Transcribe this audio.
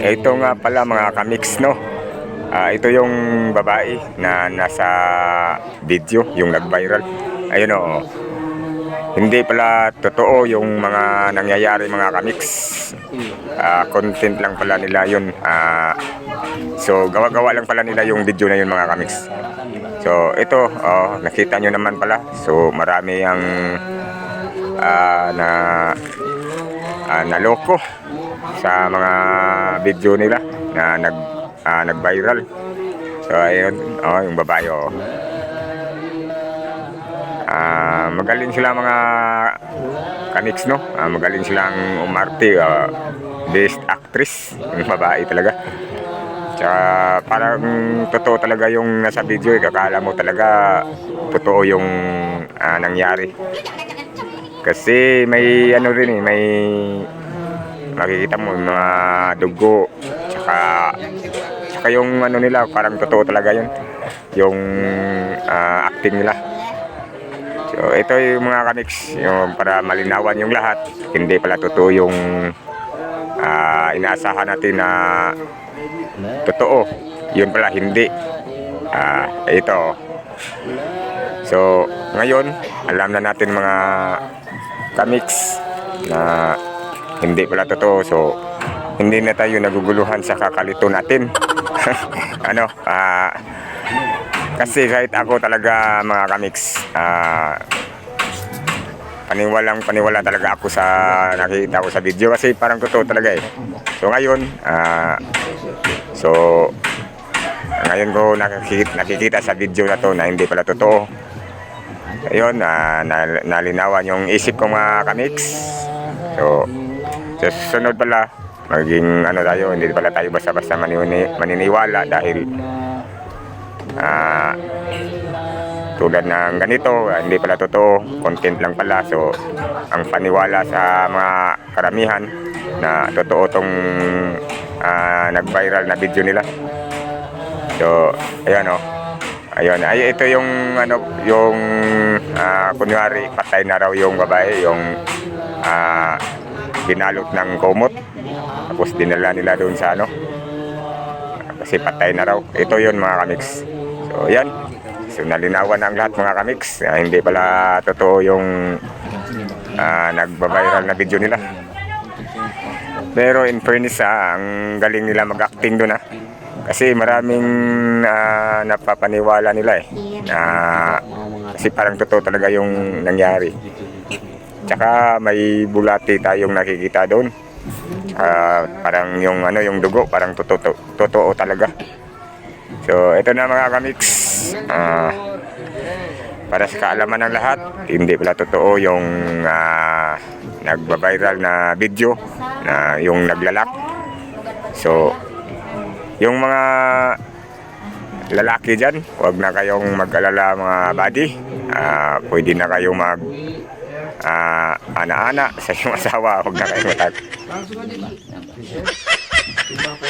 Ito nga pala mga kamix, no? Ah, ito yung babae na nasa video, yung nag-viral. Ayun o. Hindi pala totoo yung mga nangyayari mga kamix. Ah, content lang pala nila yun. Ah, so, gawa-gawa lang pala nila yung video na yun mga kamix. So, ito, oh, nakita nyo naman pala. So, marami ang ah, na ah, naloko sa mga video nila na nag ah, nag-viral. So ayun, oh, yung babae oh. Ah, magaling sila mga kaniks no. Ah, magaling silang umarte, ah, best actress, yung babae talaga. Tsaka parang totoo talaga yung nasa video, eh. kakala mo talaga totoo yung ah, nangyari. Kasi may ano rin eh, may makikita mo yung mga dugo, tsaka, tsaka yung ano nila, parang totoo talaga yun, yung ah, acting nila. So ito yung mga kaniks, yung para malinawan yung lahat, hindi pala totoo yung ah, inaasahan natin na totoo, yun pala hindi. Ah, ito. So, ngayon, alam na natin mga kamiks na hindi pala totoo. So, hindi na tayo naguguluhan sa kakalito natin. ano, ah, kasi kahit ako talaga mga kamiks, ah, paniwalang paniwala talaga ako sa nakikita ko sa video kasi parang totoo talaga eh. So ngayon, ah, so ngayon ko nakikita, nakikita sa video na to na hindi pala totoo. Ayun, na, nalinawan yung isip ko mga kamiks. So, sa susunod pala, maging ano tayo, hindi pala tayo basta-basta manini, maniniwala dahil ah, tulad ng ganito, ah, hindi pala totoo, content lang pala. So, ang paniwala sa mga karamihan na totoo tong ah, nag-viral na video nila. So, ayan o. Ayun, ay ito yung ano, yung ah, kunyari patay na raw yung babae, yung ah, binalot ng kumot. Tapos dinala nila doon sa ano. Kasi patay na raw. Ito yun mga kamiks. So, yan. So, nalinawan ang lahat mga kamiks. Ah, hindi pala totoo yung ah, nagbabiral na video nila. Pero in fairness ah, ang galing nila mag-acting doon ah. Kasi maraming ah, napapaniwala nila eh. Na, kasi parang totoo talaga yung nangyari. Tsaka may bulati tayong nakikita doon. Tsaka parang yung ano yung dugo, parang totoo, totoo talaga. So ito na mga kamiks. Ah, para sa kaalaman ng lahat, hindi pala totoo yung ah, nagba-viral na video na yung naglalak. So, yung mga lalaki dyan, huwag na kayong mag-alala mga buddy. Ah, pwede na kayong mag ah, ana-ana sa inyong asawa. Huwag na kayong matak.